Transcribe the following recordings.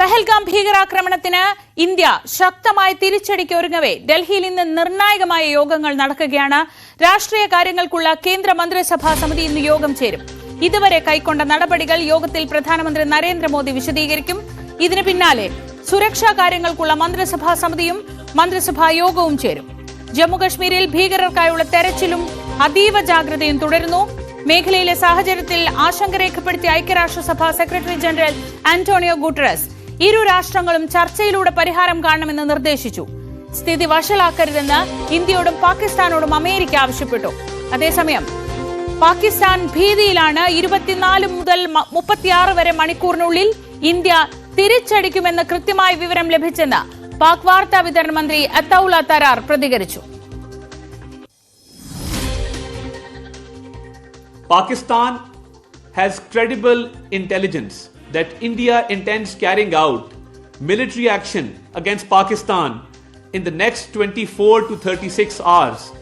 പെഹൽഗാം ഭീകരാക്രമണത്തിന് ഇന്ത്യ ശക്തമായി തിരിച്ചടിക്ക് ഒരുങ്ങവേ ഡൽഹിയിൽ ഇന്ന് നിർണായകമായ യോഗങ്ങൾ നടക്കുകയാണ്. രാഷ്ട്രീയ കാര്യങ്ങൾക്കുള്ള കേന്ദ്ര മന്ത്രിസഭാ സമിതി ഇന്ന് യോഗം ചേരും. ഇതുവരെ കൈക്കൊണ്ട നടപടികൾ യോഗത്തിൽ പ്രധാനമന്ത്രി നരേന്ദ്രമോദി വിശദീകരിക്കും. ഇതിന് പിന്നാലെ സുരക്ഷാ കാര്യങ്ങൾക്കുള്ള മന്ത്രിസഭാ സമിതിയും മന്ത്രിസഭാ യോഗവും ചേരും. ജമ്മുകശ്മീരിൽ ഭീകരർക്കായുള്ള തെരച്ചിലും അതീവ ജാഗ്രതയും തുടരുന്നു. മേഖലയിലെ സാഹചര്യത്തിൽ ആശങ്ക രേഖപ്പെടുത്തിയ ഐക്യരാഷ്ട്രസഭ സെക്രട്ടറി ജനറൽ ആന്റോണിയോ ഗുട്ടറസ് ഇരു രാഷ്ട്രങ്ങളും ചർച്ചയിലൂടെ പരിഹാരം കാണണമെന്ന് നിർദ്ദേശിച്ചു. സ്ഥിതി വഷളാക്കരുതെന്ന് ഇന്ത്യയോടും പാകിസ്ഥാനോടും അമേരിക്ക ആവശ്യപ്പെട്ടു. അതേസമയം പാകിസ്ഥാൻ ഭീതിയിലാണ് ഇരുപത്തിനാല് മുതൽ മുപ്പത്തിയാറ് വരെ മണിക്കൂറിനുള്ളിൽ ഇന്ത്യ തിരിച്ചടിക്കുമെന്ന് കൃത്യമായ വിവരം ലഭിച്ചെന്ന് പാക് വാർത്താ വിതരണ മന്ത്രി അത്തൌല തരാർ പ്രതികരിച്ചു. Pakistan has credible intelligence. That India intends carrying out military action against Pakistan in the next 24 to 36 hours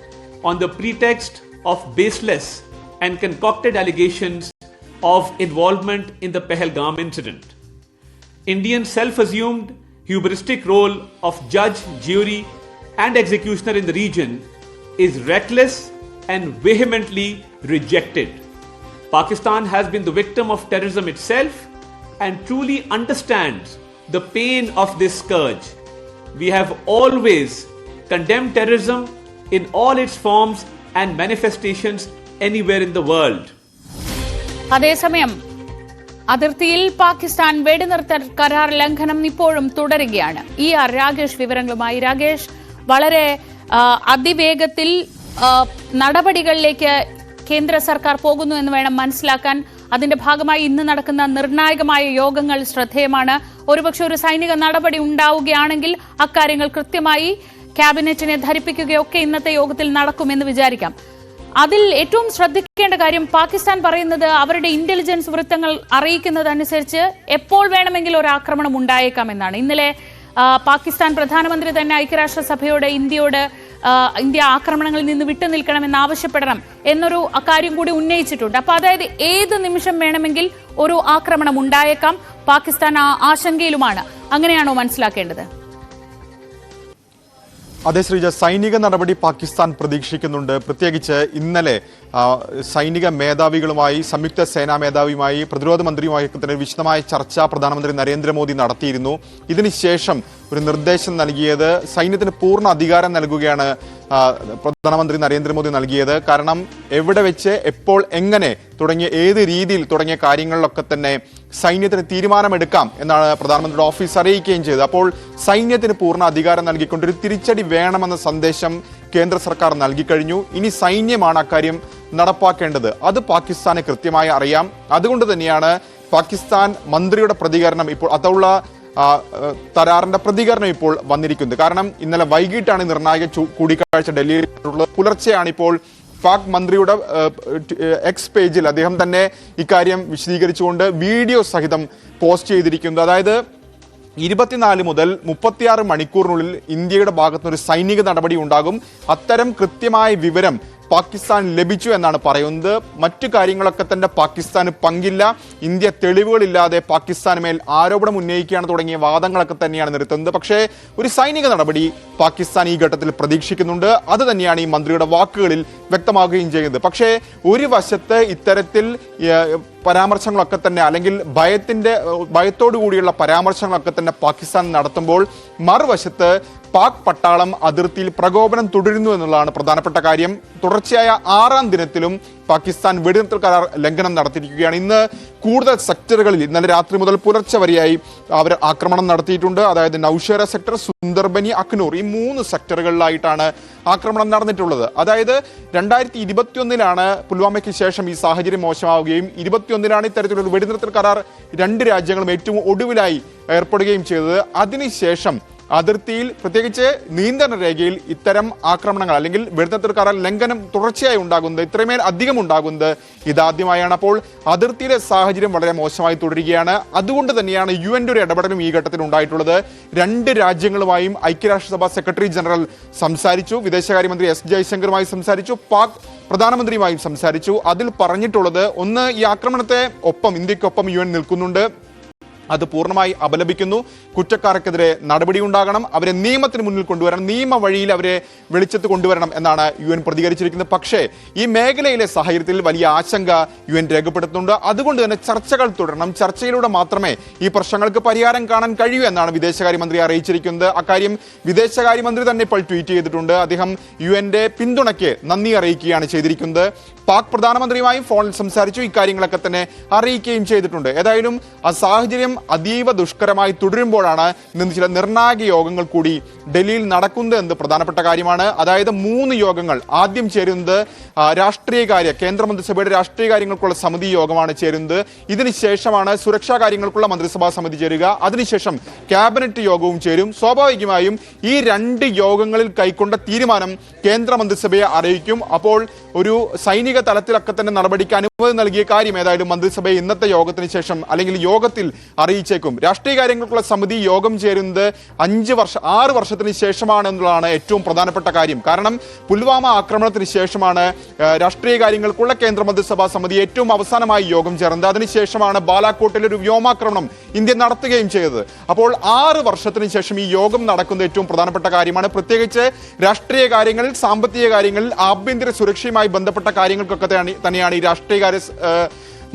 on the pretext of baseless and concocted allegations of involvement in the Pahalgam incident. Indian self assumed hubristic role of judge, jury, and executioner in the region is reckless and vehemently rejected. Pakistan has been the victim of terrorism itself and truly understands the pain of this scourge. We have always condemned terrorism in all its forms and manifestations anywhere in the world. അതേസമയം അതിർത്തിയിൽ പാകിസ്ഥാൻ വെടിനിർത്തൽ കരാർ ലംഘനം ഇപ്പോഴും തുടരുകയാണ് E R Rakesh വിവരങ്ങളുമായി രാകേഷ് വളരെ ആ, അതിവേഗത്തിൽ ആ, നടപടികളിലേക്ക് കേന്ദ്ര സർക്കാർ പോകുന്നു എന്ന് വേണം മനസ്സിലാക്കാൻ അതിന്റെ ഭാഗമായി ഇന്ന് നടക്കുന്ന നിർണായകമായ യോഗങ്ങൾ ശ്രദ്ധേയമാണ്. ഒരുപക്ഷെ ഒരു സൈനിക നടപടി ഉണ്ടാവുകയാണെങ്കിൽ അക്കാര്യങ്ങൾ കൃത്യമായി ക്യാബിനറ്റിനെ ധരിപ്പിക്കുകയൊക്കെ ഇന്നത്തെ യോഗത്തിൽ നടക്കുമെന്ന് വിചാരിക്കാം. അതിൽ ഏറ്റവും ശ്രദ്ധിക്കേണ്ട കാര്യം പാകിസ്ഥാൻ പറയുന്നത് അവരുടെ ഇന്റലിജൻസ് വൃത്തങ്ങൾ അറിയിക്കുന്നതനുസരിച്ച് എപ്പോൾ വേണമെങ്കിലും ഒരു ആക്രമണം ഉണ്ടായേക്കാം എന്നാണ്. ഇന്നലെ പാകിസ്ഥാൻ പ്രധാനമന്ത്രി തന്നെ ഐക്യരാഷ്ട്രസഭയോട് ഇന്ത്യയോട് ഇന്ത്യ ആക്രമണങ്ങളിൽ നിന്ന് വിട്ടുനിൽക്കണമെന്ന് ആവശ്യപ്പെടണം എന്നൊരു കാര്യം കൂടി ഉന്നയിച്ചിട്ടുണ്ട്. അപ്പൊ അതായത് ഏത് നിമിഷം വേണമെങ്കിൽ ഒരു ആക്രമണം ഉണ്ടായേക്കാം. പാകിസ്ഥാൻ ആശങ്കയിലുമാണ്. അങ്ങനെയാണോ മനസ്സിലാക്കേണ്ടത്? അതെ ശ്രീജ സൈനിക നടപടി പാകിസ്ഥാൻ പ്രതീക്ഷിക്കുന്നുണ്ട്. പ്രത്യേകിച്ച് ഇന്നലെ സൈനിക മേധാവികളുമായി സംയുക്ത സേനാ മേധാവിയുമായി പ്രതിരോധ മന്ത്രിയുമായി തന്നെ വിശദമായ ചർച്ച പ്രധാനമന്ത്രി നരേന്ദ്രമോദി നടത്തിയിരുന്നു. ഇതിനുശേഷം ഒരു നിർദ്ദേശം നൽകിയത് സൈന്യത്തിന് പൂർണ അധികാരം നൽകുകയാണ് പ്രധാനമന്ത്രി നരേന്ദ്രമോദി നൽകിയത്. കാരണം എവിടെ വെച്ച് എപ്പോൾ എങ്ങനെ തുടങ്ങിയ ഏത് രീതിയിൽ തുടങ്ങിയ കാര്യങ്ങളിലൊക്കെ തന്നെ സൈന്യത്തിന് തീരുമാനമെടുക്കാം എന്നാണ് പ്രധാനമന്ത്രിയുടെ ഓഫീസ് അറിയിക്കുകയും ചെയ്തത്. അപ്പോൾ സൈന്യത്തിന് പൂർണ അധികാരം നൽകിക്കൊണ്ട് ഒരു തിരിച്ചടി വേണമെന്ന സന്ദേശം കേന്ദ്ര സർക്കാർ നൽകിക്കഴിഞ്ഞു. ഇനി സൈന്യമാണ് അക്കാര്യം നടപ്പാക്കേണ്ടത്. അത് പാകിസ്ഥാന് കൃത്യമായി അറിയാം. അതുകൊണ്ട് തന്നെയാണ് പാകിസ്ഥാൻ മന്ത്രിയുടെ പ്രതികരണം ഇപ്പോൾ അതുള്ള തരാറിന്റെ പ്രതികരണം ഇപ്പോൾ വന്നിരിക്കുന്നത്. കാരണം ഇന്നലെ വൈകിട്ടാണ് നിർണായക കൂടിക്കാഴ്ച ഡൽഹിയിൽ പുലർച്ചെയാണ് ഇപ്പോൾ പാക് മന്ത്രിയുടെ എക്സ് പേജിൽ അദ്ദേഹം തന്നെ ഇക്കാര്യം വിശദീകരിച്ചുകൊണ്ട് വീഡിയോ സഹിതം പോസ്റ്റ് ചെയ്തിരിക്കുന്നത് അതായത് ഇരുപത്തിനാല് മുതൽ മുപ്പത്തിയാറ് മണിക്കൂറിനുള്ളിൽ ഇന്ത്യയുടെ ഭാഗത്തുനിന്ന് ഒരു സൈനിക നടപടി ഉണ്ടാകും. അത്തരം കൃത്യമായ വിവരം പാകിസ്ഥാൻ ലഭിച്ചു എന്നാണ് പറയുന്നത്. മറ്റു കാര്യങ്ങളൊക്കെ തന്നെ പാകിസ്ഥാന് പങ്കില്ല. ഇന്ത്യ തെളിവുകളില്ലാതെ പാകിസ്ഥാന് മേൽ ആരോപണം ഉന്നയിക്കുകയാണ് തുടങ്ങിയ വാദങ്ങളൊക്കെ തന്നെയാണ് നിർത്തുന്നത് പക്ഷേ ഒരു സൈനിക നടപടി പാകിസ്ഥാൻ ഈ ഘട്ടത്തിൽ പ്രതീക്ഷിക്കുന്നുണ്ട്. അത് തന്നെയാണ് ഈ മന്ത്രിയുടെ വാക്കുകളിൽ വ്യക്തമാകുകയും ചെയ്യുന്നത്. പക്ഷേ ഒരു വശത്ത് ഇത്തരത്തിൽ പരാമർശങ്ങളൊക്കെ തന്നെ അല്ലെങ്കിൽ ഭയത്തിന്റെ ഭയത്തോടു കൂടിയുള്ള പരാമർശങ്ങളൊക്കെ തന്നെ പാകിസ്ഥാൻ നടത്തുമ്പോൾ മറുവശത്ത് പാക് പട്ടാളം അതിർത്തിയിൽ പ്രകോപനം തുടരുന്നു എന്നുള്ളതാണ് പ്രധാനപ്പെട്ട കാര്യം. തുടർച്ചയായ ആറാം ദിനത്തിലും പാകിസ്ഥാൻ വെടിനിർത്തൽ കരാർ ലംഘനം നടത്തിയിരിക്കുകയാണ്. ഇന്ന് കൂടുതൽ സെക്ടറുകളിൽ ഇന്നലെ രാത്രി മുതൽ പുലർച്ചെ വരെയായി അവർ ആക്രമണം നടത്തിയിട്ടുണ്ട്. അതായത് നൌഷേര സെക്ടർ സുന്ദർബനി അഖ്നൂർ ഈ മൂന്ന് സെക്ടറുകളിലായിട്ടാണ് ആക്രമണം നടന്നിട്ടുള്ളത്. അതായത് രണ്ടായിരത്തി ഇരുപത്തിയൊന്നിലാണ് പുൽവാമയ്ക്ക് ശേഷം ഈ സാഹചര്യം മോശമാവുകയും ഇരുപത്തിയൊന്നിലാണ് ഇത്തരത്തിലൊരു വെടിനിർത്തൽ കരാർ രണ്ട് രാജ്യങ്ങളും ഏറ്റവും ഒടുവിലായി ഏർപ്പെടുകയും ചെയ്തത്. അതിനുശേഷം അതിർത്തിയിൽ പ്രത്യേകിച്ച് നിയന്ത്രണ രേഖയിൽ ഇത്തരം ആക്രമണങ്ങൾ അല്ലെങ്കിൽ വെടിനിർത്തൽ ലംഘനം തുടർച്ചയായി ഉണ്ടാകുന്നത് ഇത്രമേൽ അധികം ഉണ്ടാകുന്നത് ഇതാദ്യമായാണ്. അപ്പോൾ അതിർത്തിയിലെ സാഹചര്യം വളരെ മോശമായി തുടരുകയാണ്. അതുകൊണ്ട് തന്നെയാണ് യു എന്റെ ഒരു ഇടപെടലും ഈ ഘട്ടത്തിൽ ഉണ്ടായിട്ടുള്ളത്. രണ്ട് രാജ്യങ്ങളുമായും ഐക്യരാഷ്ട്രസഭ സെക്രട്ടറി ജനറൽ സംസാരിച്ചു വിദേശകാര്യമന്ത്രി എസ് ജയശങ്കറുമായി സംസാരിച്ചു പാക് പ്രധാനമന്ത്രിയുമായും സംസാരിച്ചു. അതിൽ പറഞ്ഞിട്ടുള്ളത് ഒന്ന് ഈ ആക്രമണത്തെ ഒപ്പം ഇന്ത്യക്കൊപ്പം യു എൻ നിൽക്കുന്നുണ്ട്. അത് പൂർണമായി അപലപിക്കുന്നു. കുറ്റക്കാർക്കെതിരെ നടപടി ഉണ്ടാകണം അവരെ നിയമത്തിന് മുന്നിൽ കൊണ്ടുവരണം. നിയമ വഴിയിൽ അവരെ വെളിച്ചത്ത് കൊണ്ടുവരണം എന്നാണ് യു എൻ പ്രതികരിച്ചിരിക്കുന്നത്. പക്ഷേ ഈ മേഖലയിലെ സാഹചര്യത്തിൽ വലിയ ആശങ്ക യു എൻ രേഖപ്പെടുത്തുന്നുണ്ട്. അതുകൊണ്ട് തന്നെ ചർച്ചകൾ തുടരണം. ചർച്ചയിലൂടെ മാത്രമേ ഈ പ്രശ്നങ്ങൾക്ക് പരിഹാരം കാണാൻ കഴിയൂ എന്നാണ് വിദേശകാര്യമന്ത്രി അറിയിച്ചിരിക്കുന്നത്. അക്കാര്യം വിദേശകാര്യമന്ത്രി തന്നെ ഇപ്പോൾ ട്വീറ്റ് ചെയ്തിട്ടുണ്ട്. അദ്ദേഹം യു എന്റെ പിന്തുണയ്ക്ക് നന്ദി അറിയിക്കുകയാണ് ചെയ്തിരിക്കുന്നത്. പാക് പ്രധാനമന്ത്രിയുമായും ഫോണിൽ സംസാരിച്ചു. ഇക്കാര്യങ്ങളൊക്കെ തന്നെ അറിയിക്കുകയും ചെയ്തിട്ടുണ്ട്. ഏതായാലും ആ സാഹചര്യം അതീവ ദുഷ്കരമായി തുടരുമ്പോഴാണ് ഇന്ന് ചില നിർണായക യോഗങ്ങൾ കൂടി ഡൽഹിയിൽ നടക്കുന്നത് എന്ന് പ്രധാനപ്പെട്ട കാര്യമാണ്. അതായത് മൂന്ന് യോഗങ്ങൾ ആദ്യം ചേരുന്നത് രാഷ്ട്രീയകാര്യ കേന്ദ്രമന്ത്രിസഭയുടെ രാഷ്ട്രീയ കാര്യങ്ങൾക്കുള്ള സമിതി യോഗമാണ് ചേരുന്നത്. ഇതിനുശേഷമാണ് സുരക്ഷാ കാര്യങ്ങൾക്കുള്ള മന്ത്രിസഭാ സമിതി ചേരുക. അതിനുശേഷം ക്യാബിനറ്റ് യോഗവും ചേരും. സ്വാഭാവികമായും ഈ രണ്ട് യോഗങ്ങളിൽ കൈക്കൊണ്ട തീരുമാനം കേന്ദ്രമന്ത്രിസഭയെ അറിയിക്കും. അപ്പോൾ ഒരു സൈനിക തലത്തിലൊക്കെ തന്നെ നടപടിക്ക് അനുമതി നൽകിയ കാര്യം ഏതായാലും മന്ത്രിസഭയെ ഇന്നത്തെ യോഗത്തിന് ശേഷം അല്ലെങ്കിൽ യോഗത്തിൽ അറിയിച്ചേക്കും. രാഷ്ട്രീയ കാര്യങ്ങൾക്കുള്ള സമിതി യോഗം ചേരുന്നത് അഞ്ച് വർഷം ആറ് വർഷത്തിന് ശേഷമാണ് എന്നുള്ളതാണ് ഏറ്റവും പ്രധാനപ്പെട്ട കാര്യം. കാരണം പുൽവാമ ആക്രമണത്തിന് ശേഷമാണ് രാഷ്ട്രീയ കാര്യങ്ങൾക്കുള്ള കേന്ദ്ര മന്ത്രിസഭാ സമിതി ഏറ്റവും അവസാനമായി യോഗം ചേർന്നത്. അതിനുശേഷമാണ് ബാലാക്കോട്ടിൽ ഒരു വ്യോമാക്രമണം ഇന്ത്യ നടത്തുകയും ചെയ്തത്. അപ്പോൾ ആറ് വർഷത്തിന് ശേഷം ഈ യോഗം നടക്കുന്നത് ഏറ്റവും പ്രധാനപ്പെട്ട കാര്യമാണ്. പ്രത്യേകിച്ച് രാഷ്ട്രീയ കാര്യങ്ങളിൽ സാമ്പത്തിക കാര്യങ്ങളിൽ ആഭ്യന്തര സുരക്ഷയുമായി ബന്ധപ്പെട്ട കാര്യങ്ങൾക്കൊക്കെ തന്നെയാണ് തന്നെയാണ് ഈ രാഷ്ട്രീയകാര്യ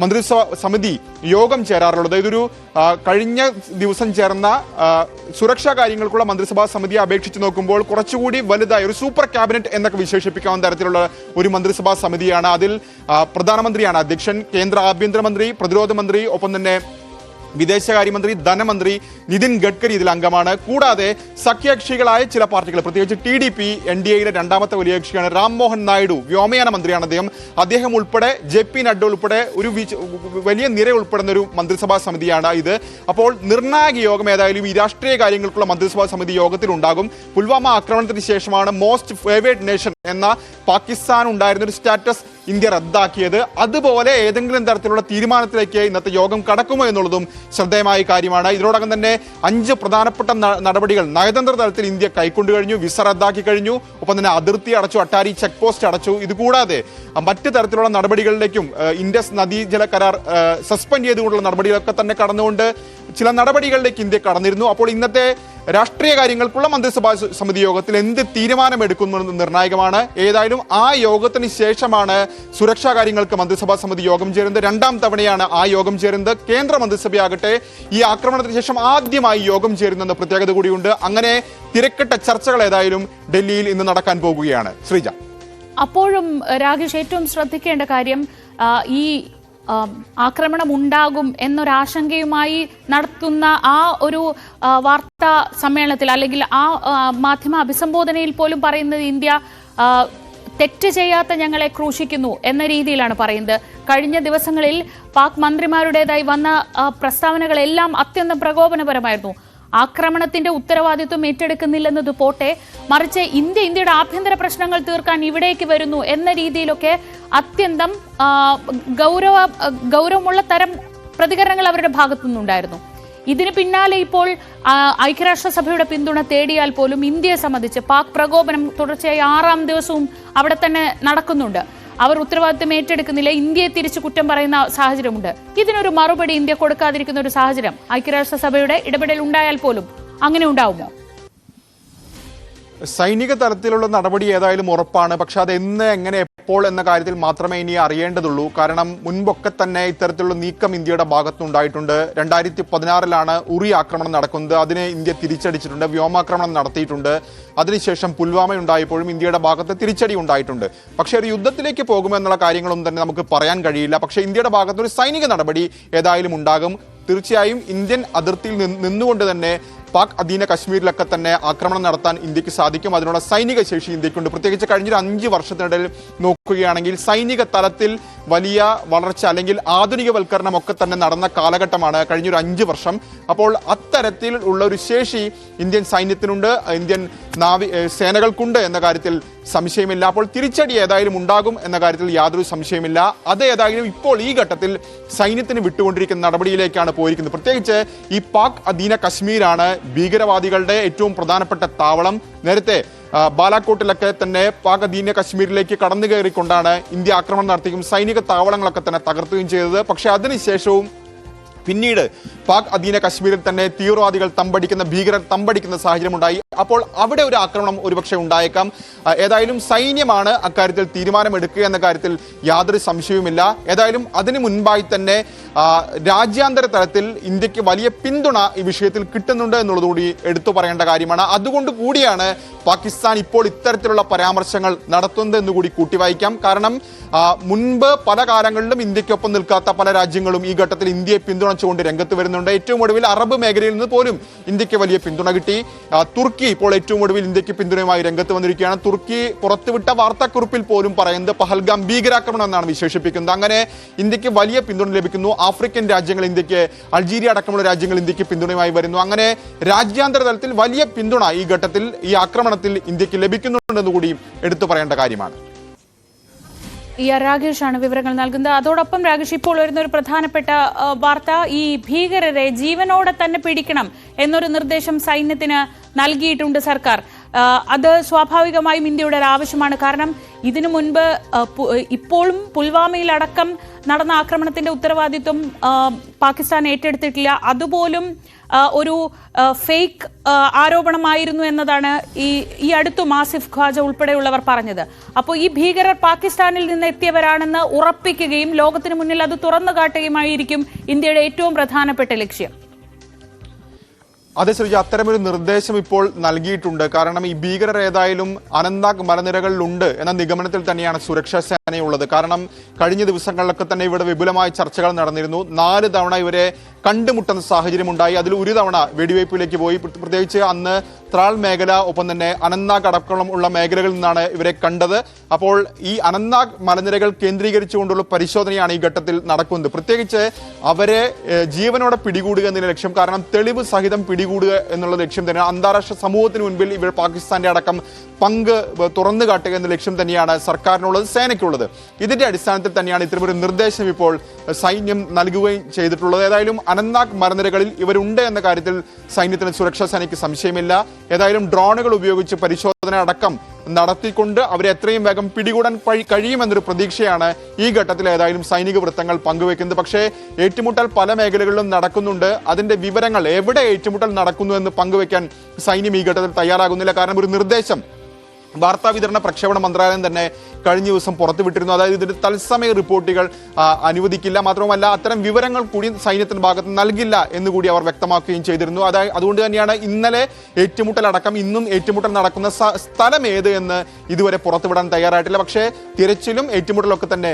മന്ത്രിസഭ സമിതി യോഗം ചേരാറുള്ളത്. ഇതൊരു കഴിഞ്ഞ ദിവസം ചേർന്ന സുരക്ഷാ കാര്യങ്ങൾക്കുള്ള മന്ത്രിസഭാ സമിതിയെ അപേക്ഷിച്ച് നോക്കുമ്പോൾ കുറച്ചുകൂടി വലുതായി ഒരു സൂപ്പർ ക്യാബിനറ്റ് എന്നൊക്കെ വിശേഷിപ്പിക്കാവുന്ന തരത്തിലുള്ള ഒരു മന്ത്രിസഭാ സമിതിയാണ്. അതിൽ പ്രധാനമന്ത്രിയാണ് അധ്യക്ഷൻ കേന്ദ്ര ആഭ്യന്തരമന്ത്രി പ്രതിരോധ മന്ത്രി ഒപ്പം തന്നെ വിദേശകാര്യമന്ത്രി ധനമന്ത്രി നിതിൻ ഗഡ്കരി ഇതിൽ അംഗമാണ്. കൂടാതെ സഖ്യകക്ഷികളായ ചില പാർട്ടികൾ പ്രത്യേകിച്ച് T D P N D എയുടെ രണ്ടാമത്തെ വലിയ കക്ഷിയാണ് രാംമോഹൻ നായിഡു വ്യോമയാന മന്ത്രിയാണ് അദ്ദേഹം. അദ്ദേഹം ഉൾപ്പെടെ ജെ പി നഡ്ഡ ഉൾപ്പെടെ ഒരു വലിയ നിര ഉൾപ്പെടുന്ന ഒരു മന്ത്രിസഭാ സമിതിയാണ് ഇത്. അപ്പോൾ നിർണായക യോഗം ഏതായാലും ഈ രാഷ്ട്രീയ കാര്യങ്ങൾക്കുള്ള മന്ത്രിസഭാ സമിതി യോഗത്തിൽ ഉണ്ടാകും. പുൽവാമ ആക്രമണത്തിന് ശേഷമാണ് മോസ്റ്റ് ഫേവേർഡ് നേഷൻ എന്ന പാകിസ്ഥാൻ ഉണ്ടായിരുന്ന ഒരു സ്റ്റാറ്റസ് ഇന്ത്യ റദ്ദാക്കിയത്. അതുപോലെ ഏതെങ്കിലും തരത്തിലുള്ള തീരുമാനത്തിലേക്ക് ഇന്നത്തെ യോഗം കടക്കുമോ എന്നുള്ളതും ശ്രദ്ധേയമായ കാര്യമാണ്. ഇതിനോടകം തന്നെ അഞ്ച് പ്രധാനപ്പെട്ട നടപടികൾ നയതന്ത്ര തലത്തിൽ ഇന്ത്യ കൈക്കൊണ്ടു കഴിഞ്ഞു വിസ റദ്ദാക്കി കഴിഞ്ഞു ഒപ്പം തന്നെ അതിർത്തി അടച്ചു അട്ടാരി ചെക്ക് പോസ്റ്റ് അടച്ചു. ഇതുകൂടാതെ മറ്റ് തരത്തിലുള്ള നടപടികളിലേക്കും ഇൻഡസ് നദീജല കരാർ സസ്പെൻഡ് ചെയ്തുകൊണ്ടുള്ള നടപടികളൊക്കെ തന്നെ കടന്നുകൊണ്ട് ചില നടപടികളിലേക്ക് ഇന്ത്യ കടന്നിരുന്നു. അപ്പോൾ ഇന്നത്തെ രാഷ്ട്രീയ കാര്യങ്ങൾക്കുള്ള മന്ത്രിസഭാ സമിതി യോഗത്തിൽ എന്ത് തീരുമാനമെടുക്കുന്നത് നിർണായകമാണ്. ഏതായാലും ആ യോഗത്തിന് ശേഷമാണ് സുരക്ഷാ കാര്യങ്ങൾക്ക് മന്ത്രിസഭാ സമിതി യോഗം ചേരുന്നത്. രണ്ടാം തവണയാണ് ആ യോഗം ചേരുന്നത്. കേന്ദ്ര മന്ത്രിസഭയാകട്ടെ ഈ ആക്രമണത്തിന് ശേഷം ആദ്യമായി യോഗം ചേരുന്നെന്ന പ്രത്യേകത കൂടിയുണ്ട്. അങ്ങനെ തിരക്കിട്ട ചർച്ചകൾ ഏതായാലും ഡൽഹിയിൽ ഇന്ന് നടക്കാൻ പോകുകയാണ്. ശ്രീജ. അപ്പോഴും രാകേഷ് ഏറ്റവും ശ്രദ്ധിക്കേണ്ട കാര്യം ഈ ആം, ആക്രമണം ഉണ്ടാകും എന്നൊരാശങ്കയുമായി നടത്തുന്ന ആ ഒരു വാർത്താ സമ്മേളനത്തിൽ അല്ലെങ്കിൽ ആ മാധ്യമ അഭിസംബോധനയിൽ പോലും പറയുന്നത് ഇന്ത്യ തെറ്റ് ചെയ്യാത്ത ഞങ്ങളെ ക്രൂശിക്കുന്നു എന്ന രീതിയിലാണ് പറയുന്നത്. കഴിഞ്ഞ ദിവസങ്ങളിൽ പാക് മന്ത്രിമാരുടേതായി വന്ന പ്രസ്താവനകളെല്ലാം അത്യന്തം പ്രകോപനപരമായിരുന്നു. ആക്രമണത്തിന്റെ ഉത്തരവാദിത്വം ഏറ്റെടുക്കുന്നില്ലെന്നത് പോട്ടെ മറിച്ച് ഇന്ത്യ ഇന്ത്യയുടെ ആഭ്യന്തര പ്രശ്നങ്ങൾ തീർക്കാൻ ഇവിടേക്ക് വരുന്നു എന്ന രീതിയിലൊക്കെ അത്യന്തം ഗൗരവ ഗൗരവമുള്ള തരം പ്രതികരണങ്ങൾ അവരുടെ ഭാഗത്തു നിന്നുണ്ടായിരുന്നു ഇതിന് പിന്നാലെ ഇപ്പോൾ ഐക്യരാഷ്ട്രസഭയുടെ പിന്തുണ തേടിയാൽ പോലും ഇന്ത്യയെ സംബന്ധിച്ച് പാക് പ്രകോപനം തുടർച്ചയായി ആറാം ദിവസവും അവിടെ തന്നെ നടക്കുന്നുണ്ട്. അവർ ഉത്തരവാദിത്തം ഏറ്റെടുക്കുന്നില്ല. ഇന്ത്യയെ തിരിച്ചു കുറ്റം പറയുന്ന സാഹചര്യമുണ്ട്. ഇതിനൊരു മറുപടി ഇന്ത്യ കൊടുക്കാതിരിക്കുന്ന ഒരു സാഹചര്യം ഐക്യരാഷ്ട്രസഭയുടെ ഇടപെടൽ ഉണ്ടായാൽ പോലും അങ്ങനെ ഉണ്ടാവുമോ? സൈനിക തലത്തിലുള്ള നടപടി ഏതായാലും ഉറപ്പാണ്. പക്ഷെ അത് എന്ന് എങ്ങനെ എപ്പോൾ എന്ന കാര്യത്തിൽ മാത്രമേ ഇനി അറിയേണ്ടതുള്ളൂ. കാരണം മുൻപൊക്കെ തന്നെ ഇത്തരത്തിലുള്ള നീക്കം ഇന്ത്യയുടെ ഭാഗത്തുണ്ടായിട്ടുണ്ട് രണ്ടായിരത്തി പതിനാറിലാണ് ഉറി ആക്രമണം നടക്കുന്നത്. അതിനെ ഇന്ത്യ തിരിച്ചടിച്ചിട്ടുണ്ട്. വ്യോമാക്രമണം നടത്തിയിട്ടുണ്ട്. അതിനുശേഷം പുൽവാമ ഉണ്ടായപ്പോഴും ഇന്ത്യയുടെ ഭാഗത്ത് തിരിച്ചടി ഉണ്ടായിട്ടുണ്ട്. പക്ഷേ ഒരു യുദ്ധത്തിലേക്ക് പോകുമെന്നുള്ള കാര്യങ്ങളൊന്നും തന്നെ നമുക്ക് പറയാൻ കഴിയില്ല. പക്ഷേ ഇന്ത്യയുടെ ഭാഗത്ത് ഒരു സൈനിക നടപടി ഏതായാലും ഉണ്ടാകും. തീർച്ചയായും ഇന്ത്യൻ അതിർത്തിയിൽ നിന്ന് നിന്നുകൊണ്ട് തന്നെ പാക് അധീന കശ്മീരിലൊക്കെ തന്നെ ആക്രമണം നടത്താൻ ഇന്ത്യയ്ക്ക് സാധിക്കും. അതിനുള്ള സൈനിക ശേഷി ഇന്ത്യക്കുണ്ട്. പ്രത്യേകിച്ച് കഴിഞ്ഞൊരു അഞ്ച് വർഷത്തിനിടയിൽ നോക്കുകയാണെങ്കിൽ സൈനിക തലത്തിൽ വലിയ വളർച്ച അല്ലെങ്കിൽ ആധുനികവൽക്കരണം ഒക്കെ തന്നെ നടന്ന കാലഘട്ടമാണ് കഴിഞ്ഞൊരു അഞ്ച് വർഷം. അപ്പോൾ അത്തരത്തിൽ ഉള്ള ഒരു ശേഷി ഇന്ത്യൻ സൈന്യത്തിനുണ്ട്. ഇന്ത്യൻ നാവി സേനകൾക്കുണ്ട് എന്ന കാര്യത്തിൽ സംശയമില്ല. അപ്പോൾ തിരിച്ചടി ഏതായാലും ഉണ്ടാകും എന്ന കാര്യത്തിൽ യാതൊരു സംശയമില്ല. അത് ഏതായാലും ഇപ്പോൾ ഈ ഘട്ടത്തിൽ സൈന്യത്തിന് വിട്ടുകൊണ്ടിരിക്കുന്ന നടപടിയിലേക്കാണ് പോയിരിക്കുന്നത്. പ്രത്യേകിച്ച് ഈ പാക് അധീന കശ്മീരാണ് ഭീകരവാദികളുടെ ഏറ്റവും പ്രധാനപ്പെട്ട താവളം. നേരത്തെ ബാലാക്കോട്ടിലൊക്കെ തന്നെ പാക് അധീന കശ്മീരിലേക്ക് കടന്നു കയറിക്കൊണ്ടാണ് ഇന്ത്യ ആക്രമണം നടത്തുകയും സൈനിക താവളങ്ങളൊക്കെ തന്നെ തകർത്തുകയും ചെയ്തത്. പക്ഷെ അതിനുശേഷവും പിന്നീട് പാക് അധീന കശ്മീരിൽ തന്നെ തീവ്രവാദികൾ തമ്പടിക്കുന്ന ഭീകരർ തമ്പടിക്കുന്ന സാഹചര്യമുണ്ടായി. അപ്പോൾ അവിടെ ഒരു ആക്രമണം ഒരുപക്ഷെ ഉണ്ടായേക്കാം. ഏതായാലും സൈന്യമാണ് അക്കാര്യത്തിൽ തീരുമാനമെടുക്കുക എന്ന കാര്യത്തിൽ യാതൊരു സംശയവുമില്ല. ഏതായാലും അതിനു മുൻപായി തന്നെ രാജ്യാന്തര തലത്തിൽ ഇന്ത്യയ്ക്ക് വലിയ പിന്തുണ ഈ വിഷയത്തിൽ കിട്ടുന്നുണ്ട് എന്നുള്ളതുകൂടി എടുത്തു പറയേണ്ട കാര്യമാണ്. അതുകൊണ്ട് കൂടിയാണ് പാകിസ്ഥാൻ ഇപ്പോൾ ഇത്തരത്തിലുള്ള പരാമർശങ്ങൾ നടത്തുന്നത് എന്ന് കൂടി കൂട്ടി വായിക്കാം കാരണം മുൻപ് പല കാലങ്ങളിലും ഇന്ത്യക്കൊപ്പം നിൽക്കാത്ത പല രാജ്യങ്ങളും ഈ ഘട്ടത്തിൽ ഇന്ത്യയെ പിന്തുണച്ചുകൊണ്ട് രംഗത്ത് വരുന്നുണ്ട്. ഏറ്റവും ഒടുവിൽ അറബ് മേഖലയിൽ നിന്ന് പോലും ഇന്ത്യയ്ക്ക് വലിയ പിന്തുണ കിട്ടി. തുർക്കി ഇപ്പോൾ ഏറ്റവും ഒടുവിൽ ഇന്ത്യയ്ക്ക് പിന്തുണയുമായി രംഗത്ത് വന്നിരിക്കുകയാണ്. തുർക്കി പുറത്തുവിട്ട വാർത്താക്കുറിപ്പിൽ പോലും പറയുന്നത് പഹൽഗാം ഭീകരാക്രമണം എന്നാണ് വിശേഷിപ്പിക്കുന്നത്. അങ്ങനെ ഇന്ത്യയ്ക്ക് വലിയ പിന്തുണ ലഭിക്കുന്നു. ആഫ്രിക്കൻ രാജ്യങ്ങൾ ഇന്ത്യയ്ക്ക് അൾജീരിയ അടക്കമുള്ള രാജ്യങ്ങൾ ഇന്ത്യയ്ക്ക് പിന്തുണയുമായി വരുന്നു. അങ്ങനെ രാജ്യാന്തര തലത്തിൽ വലിയ പിന്തുണ ഈ ഘട്ടത്തിൽ ഈ ആക്രമണത്തിൽ ഇന്ത്യയ്ക്ക് ലഭിക്കുന്നുണ്ടെന്ന് കൂടി എടുത്തു പറയേണ്ട കാര്യമാണ്. ഇ ആർ രാകേഷാണ് വിവരങ്ങൾ നൽകുന്നത്. അതോടൊപ്പം രാകേഷ് ഇപ്പോൾ വരുന്ന ഒരു പ്രധാനപ്പെട്ട വാർത്ത ഈ ഭീകരരെ ജീവനോടെ തന്നെ പിടിക്കണം എന്നൊരു നിർദ്ദേശം സൈന്യത്തിന് നൽകിയിട്ടുണ്ട് സർക്കാർ. അത് സ്വാഭാവികമായും ഇന്ത്യയുടെ ഒരു ആവശ്യമാണ്. കാരണം ഇതിനു മുൻപ് ഇപ്പോഴും പുൽവാമയിലടക്കം നടന്ന ആക്രമണത്തിന്റെ ഉത്തരവാദിത്വം പാകിസ്ഥാൻ ഏറ്റെടുത്തിട്ടില്ല. അതുപോലും ഒരു ഫേക്ക് ആരോപണമായിരുന്നു എന്നതാണ് ഈ ഈ അടുത്തു മാസിഫ് ഖ്വാജ ഉൾപ്പെടെയുള്ളവർ പറഞ്ഞത്. അപ്പോൾ ഈ ഭീകരർ പാകിസ്ഥാനിൽ നിന്ന് എത്തിയവരാണെന്ന് ഉറപ്പിക്കുകയും ലോകത്തിന് മുന്നിൽ അത് തുറന്നു കാട്ടുകയുമായിരിക്കും ഇന്ത്യയുടെ ഏറ്റവും പ്രധാനപ്പെട്ട ലക്ഷ്യം. അതെ ശ്രീജ അത്തരമൊരു നിർദ്ദേശം ഇപ്പോൾ നൽകിയിട്ടുണ്ട്. കാരണം ഈ ഭീകരർ ഏതായാലും അനന്താഗ് മലനിരകളിലുണ്ട് എന്ന നിഗമനത്തിൽ തന്നെയാണ് സുരക്ഷാ സേനയുള്ളത്. കാരണം കഴിഞ്ഞ ദിവസങ്ങളിലൊക്കെ തന്നെ ഇവിടെ വിപുലമായ ചർച്ചകൾ നടന്നിരുന്നു. നാല് തവണ ഇവരെ കണ്ടുമുട്ടുന്ന സാഹചര്യം ഉണ്ടായി അതിൽ ഒരു തവണ വെടിവയ്പിലേക്ക് പോയി. പ്ര- പ്രത്യേകിച്ച് അന്ന് ത്രാൾ മേഖല ഒപ്പം തന്നെ അനന്താഗ് അടക്കളം ഉള്ള മേഖലകളിൽ നിന്നാണ് ഇവരെ കണ്ടത്. അപ്പോൾ ഈ അനന്താഗ് മലനിരകൾ കേന്ദ്രീകരിച്ചുകൊണ്ടുള്ള പരിശോധനയാണ് ഈ ഘട്ടത്തിൽ നടക്കുന്നത്. പ്രത്യേകിച്ച് അവരെ ജീവനോടെ പിടികൂടുക എന്നതിന് ലക്ഷ്യം കാരണം തെളിവ് സഹിതം പിടികൂടുക എന്നുള്ള ലക്ഷ്യം തന്നെ അന്താരാഷ്ട്ര സമൂഹത്തിന് മുൻപിൽ ഇവർ പാകിസ്ഥാന്റെ അടക്കം പങ്ക് തുറന്നു കാട്ടുക എന്ന ലക്ഷ്യം തന്നെയാണ് സർക്കാരിനുള്ളത് സേനയ്ക്കുള്ളത്. ഇതിന്റെ അടിസ്ഥാനത്തിൽ തന്നെയാണ് ഇത്തരമൊരു നിർദ്ദേശം ഇപ്പോൾ സൈന്യം നൽകുകയും ചെയ്തിട്ടുള്ളത്. ഏതായാലും അനന്താഗ് മലനിരകളിൽ ഇവരുണ്ട് എന്ന കാര്യത്തിൽ സൈന്യത്തിന് സുരക്ഷാ സേനയ്ക്ക് സംശയമില്ല. ഏതായാലും ഡ്രോണുകൾ ഉപയോഗിച്ച് പരിശോധന അടക്കം നടത്തിക്കൊണ്ട് അവരെ എത്രയും വേഗം പിടികൂടാൻ കഴി- കഴിയുമെന്നൊരു പ്രതീക്ഷയാണ് ഈ ഘട്ടത്തിൽ ഏതായാലും സൈനിക വൃത്തങ്ങൾ പങ്കുവെക്കുന്നത് പക്ഷേ ഏറ്റുമുട്ടൽ പല മേഖലകളിലും നടക്കുന്നുണ്ട്. അതിന്റെ വിവരങ്ങൾ എവിടെ ഏറ്റുമുട്ടൽ നടക്കുന്നു എന്ന് പങ്കുവെക്കാൻ സൈന്യം ഈ ഘട്ടത്തിൽ തയ്യാറാകുന്നില്ല. കാരണം ഒരു നിർദ്ദേശം വാർത്താ വിതരണ പ്രക്ഷേപണ മന്ത്രാലയം തന്നെ കഴിഞ്ഞ ദിവസം പുറത്തുവിട്ടിരുന്നു. അതായത് ഇതിന്റെ തത്സമയ റിപ്പോർട്ടുകൾ അനുവദിക്കില്ല. മാത്രമല്ല അത്തരം വിവരങ്ങൾ കൂടി സൈന്യത്തിന്റെ ഭാഗത്ത് നൽകില്ല എന്ന് കൂടി അവർ വ്യക്തമാക്കുകയും ചെയ്തിരുന്നു. അതായത് അതുകൊണ്ട് തന്നെയാണ് ഇന്നലെ ഏറ്റുമുട്ടലടക്കം ഇന്നും ഏറ്റുമുട്ടൽ നടക്കുന്ന സ്ഥലം ഏത് എന്ന് ഇതുവരെ പുറത്തുവിടാൻ തയ്യാറായിട്ടില്ല. പക്ഷേ തിരച്ചിലും ഏറ്റുമുട്ടലൊക്കെ തന്നെ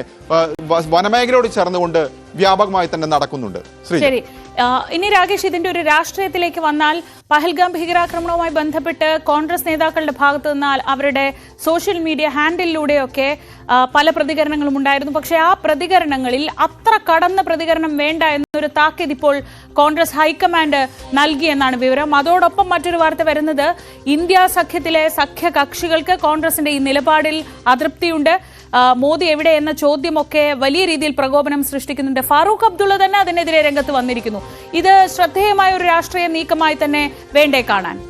വനമേഖലയോട് ചേർന്നുകൊണ്ട് വ്യാപകമായി തന്നെ നടക്കുന്നുണ്ട്. ശ്രീ. ഇനി രാകേഷ് ഇതിന്റെ ഒരു രാഷ്ട്രീയത്തിലേക്ക് വന്നാൽ പഹൽഗാം ഭീകരാക്രമണവുമായി ബന്ധപ്പെട്ട് കോൺഗ്രസ് നേതാക്കളുടെ ഭാഗത്തു നിന്നാൽ അവരുടെ സോഷ്യൽ മീഡിയ ഹാൻഡിലൂടെയൊക്കെ പല പ്രതികരണങ്ങളും ഉണ്ടായിരുന്നു. പക്ഷെ ആ പ്രതികരണങ്ങളിൽ അത്ര കടന്ന പ്രതികരണം വേണ്ട എന്നൊരു താക്കീത് ഇപ്പോൾ കോൺഗ്രസ് ഹൈക്കമാൻഡ് നൽകിയെന്നാണ് വിവരം. അതോടൊപ്പം മറ്റൊരു വാർത്ത വരുന്നത് ഇന്ത്യ സഖ്യത്തിലെ സഖ്യ കക്ഷികൾക്ക് കോൺഗ്രസിന്റെ ഈ നിലപാടിൽ അതൃപ്തിയുണ്ട്. മോദി എവിടെ എന്ന ചോദ്യമൊക്കെ വലിയ രീതിയിൽ പ്രകോപനം സൃഷ്ടിക്കുന്നുണ്ട്. ഫാറൂഖ് അബ്ദുള്ള തന്നെ അതിനെതിരെ രംഗത്ത് വന്നിരിക്കുന്നു. ഇത് ശ്രദ്ധേയമായ ഒരു രാഷ്ട്രീയ നീക്കമായി തന്നെ വേണ്ടേ കാണാൻ?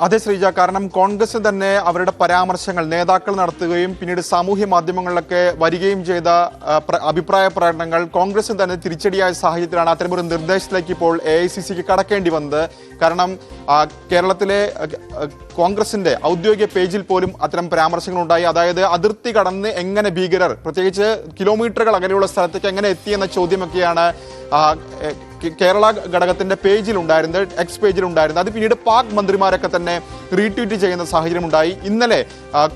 അതെ ശ്രീജ കാരണം കോൺഗ്രസ് തന്നെ അവരുടെ പരാമർശങ്ങൾ നേതാക്കൾ നടത്തുകയും പിന്നീട് സാമൂഹ്യ മാധ്യമങ്ങളിലൊക്കെ വരികയും ചെയ്ത അഭിപ്രായ പ്രകടനങ്ങൾ കോൺഗ്രസ് തന്നെ തിരിച്ചടിയായ സാഹചര്യത്തിലാണ് അത്തരമൊരു നിർദ്ദേശത്തിലേക്ക് ഇപ്പോൾ എ ഐ സി സിക്ക് കടക്കേണ്ടി വന്നത്. കാരണം കേരളത്തിലെ കോൺഗ്രസിന്റെ ഔദ്യോഗിക പേജിൽ പോലും അത്തരം പരാമർശങ്ങൾ ഉണ്ടായി അതായത് അതിർത്തി കടന്ന് എങ്ങനെ ഭീകരർ പ്രത്യേകിച്ച് കിലോമീറ്ററുകൾ അകലെയുള്ള സ്ഥലത്തേക്ക് എങ്ങനെ എത്തിയെന്ന ചോദ്യമൊക്കെയാണ് കേരള ഘടകത്തിന്റെ പേജിൽ ഉണ്ടായിരുന്നത് എക്സ് പേജിൽ ഉണ്ടായിരുന്നത് അത് പിന്നീട് പാക് മന്ത്രിമാരൊക്കെ തന്നെ റീട്വീറ്റ് ചെയ്യുന്ന സാഹചര്യം ഉണ്ടായി ഇന്നലെ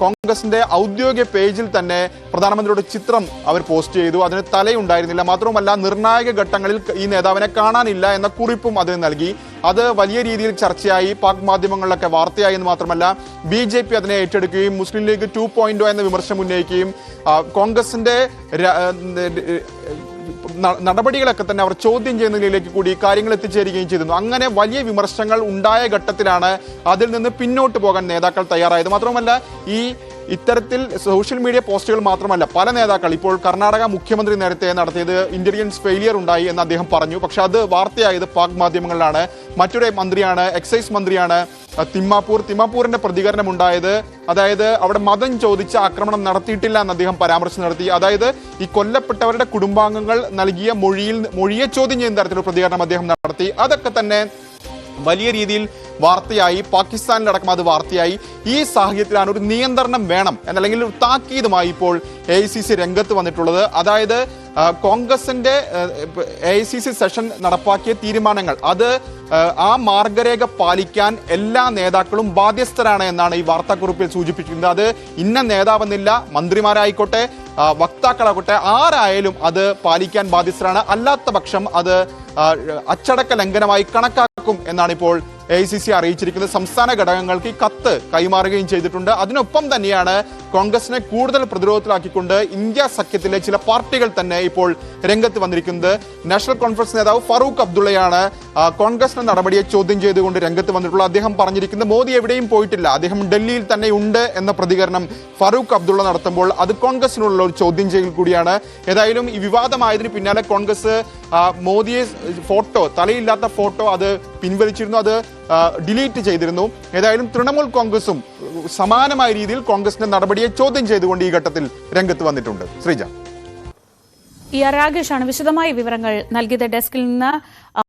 കോൺഗ്രസിന്റെ ഔദ്യോഗിക പേജിൽ തന്നെ പ്രധാനമന്ത്രിയുടെ ചിത്രം അവർ പോസ്റ്റ് ചെയ്തു. അതിന് തലയുണ്ടായിരുന്നില്ല. മാത്രവുമല്ല നിർണായക ഘട്ടങ്ങളിൽ ഈ നേതാവിനെ കാണാനില്ല എന്ന കുറിപ്പും അതിന് നൽകി. അത് വലിയ രീതിയിൽ ചർച്ചയായി. പാക് മാധ്യമങ്ങളിലൊക്കെ വാർത്തയായി എന്ന് മാത്രമല്ല ബി ജെ പി അതിനെ ഏറ്റെടുക്കുകയും മുസ്ലിം ലീഗ് ടു പോയിന്റ് എന്ന വിമർശനം ഉന്നയിക്കുകയും കോൺഗ്രസിന്റെ നടപടികളൊക്കെ തന്നെ അവർ ചോദ്യം ചെയ്യുന്ന നിലയിലേക്ക് കൂടി കാര്യങ്ങൾ എത്തിച്ചേരുകയും ചെയ്തിരുന്നു. അങ്ങനെ വലിയ വിമർശനങ്ങൾ ഉണ്ടായ ഘട്ടത്തിലാണ് അതിൽ നിന്ന് പിന്നോട്ട് പോകാൻ നേതാക്കൾ തയ്യാറായത്. മാത്രമല്ല ഈ ഇത്തരത്തിൽ സോഷ്യൽ മീഡിയ പോസ്റ്റുകൾ മാത്രമല്ല പല നേതാക്കൾ ഇപ്പോൾ കർണാടക മുഖ്യമന്ത്രി നേരത്തെ നടത്തിയത് ഇന്റലിജൻസ് ഫെയിലിയർ ഉണ്ടായി എന്ന് അദ്ദേഹം പറഞ്ഞു. പക്ഷെ അത് വാർത്തയായത് പാക് മാധ്യമങ്ങളിലാണ്. മറ്റൊരു മന്ത്രിയാണ് എക്സൈസ് മന്ത്രിയാണ് തിമ്മാപ്പൂർ തിമ്മാപ്പൂരിന്റെ പ്രതികരണം ഉണ്ടായത് അതായത് അവിടെ മതം ചോദിച്ച ആക്രമണം നടത്തിയിട്ടില്ല എന്ന് അദ്ദേഹം പരാമർശം നടത്തി. അതായത് ഈ കൊല്ലപ്പെട്ടവരുടെ കുടുംബാംഗങ്ങൾ നൽകിയ മൊഴിയിൽ മൊഴിയെ ചോദ്യം ചെയ്യുന്ന തരത്തിലുള്ള പ്രതികരണം അദ്ദേഹം നടത്തി. അതൊക്കെ തന്നെ വലിയ രീതിയിൽ വാർത്തയായി പാകിസ്ഥാനിലടക്കം അത് വാർത്തയായി. ഈ സാഹചര്യത്തിലാണ് ഒരു നിയന്ത്രണം വേണം എന്നല്ലെങ്കിൽ ഒരു താക്കീതുമായി ഇപ്പോൾ എ രംഗത്ത് വന്നിട്ടുള്ളത്. അതായത് കോൺഗ്രസിന്റെ A I C C session നടപ്പാക്കിയ തീരുമാനങ്ങൾ. അത് ആ, മാർഗരേഖ പാലിക്കാൻ എല്ലാ നേതാക്കളും ബാധ്യസ്ഥരാണ് എന്നാണ് ഈ വാർത്താക്കുറിപ്പിൽ സൂചിപ്പിക്കുന്നത് അത് ഇന്ന നേതാവെന്നില്ല മന്ത്രിമാരായിക്കോട്ടെ വക്താക്കളാകട്ടെ ആരായാലും അത് പാലിക്കാൻ ബാധ്യസ്ഥരാണ്. അല്ലാത്ത പക്ഷം അത് അച്ചടക്ക ലംഘനമായി കണക്കാക്കും എന്നാണ് ഇപ്പോൾ എ ഐ സി സി അറിയിച്ചിരിക്കുന്നത് സംസ്ഥാന ഘടകങ്ങൾക്ക് ഈ കത്ത് കൈമാറുകയും ചെയ്തിട്ടുണ്ട്. അതിനൊപ്പം തന്നെയാണ് കോൺഗ്രസിനെ കൂടുതൽ പ്രതിരോധത്തിലാക്കിക്കൊണ്ട് ഇന്ത്യ സഖ്യത്തിലെ ചില പാർട്ടികൾ തന്നെ ഇപ്പോൾ രംഗത്ത് വന്നിരിക്കുന്നത്. നാഷണൽ കോൺഫറൻസ് നേതാവ് ഫറൂഖ് അബ്ദുള്ളയാണ് കോൺഗ്രസിന്റെ നടപടിയെ ചോദ്യം ചെയ്തുകൊണ്ട് രംഗത്ത് വന്നിട്ടുള്ള അദ്ദേഹം പറഞ്ഞിരിക്കുന്ന മോദി എവിടെയും പോയിട്ടില്ല. അദ്ദേഹം ഡൽഹിയിൽ തന്നെ ഉണ്ട് എന്ന പ്രതികരണം ഫറൂഖ് അബ്ദുള്ള നടത്തുമ്പോൾ അത് കോൺഗ്രസിനുള്ള ഒരു ചോദ്യം ചെയ്യൽ കൂടിയാണ്. ഏതായാലും ഈ വിവാദമായതിന് പിന്നാലെ കോൺഗ്രസ് മോദിയെ ഫോട്ടോ തലയില്ലാത്ത ഫോട്ടോ അത് പിൻവലിച്ചിരുന്നു. അത് ഡിലീറ്റ് ചെയ്തിരുന്നു. ഏതായാലും തൃണമൂൽ കോൺഗ്രസും സമാനമായ രീതിയിൽ കോൺഗ്രസിന്റെ നടപടിയെ ചോദ്യം ചെയ്തുകൊണ്ട് ഈ ഘട്ടത്തിൽ രംഗത്ത് വന്നിട്ടുണ്ട്. ശ്രീജ. ഇ ആർ രാഗേഷാണ് വിശദമായ വിവരങ്ങൾ നൽകിയത്. ഡെസ്കിൽ നിന്ന്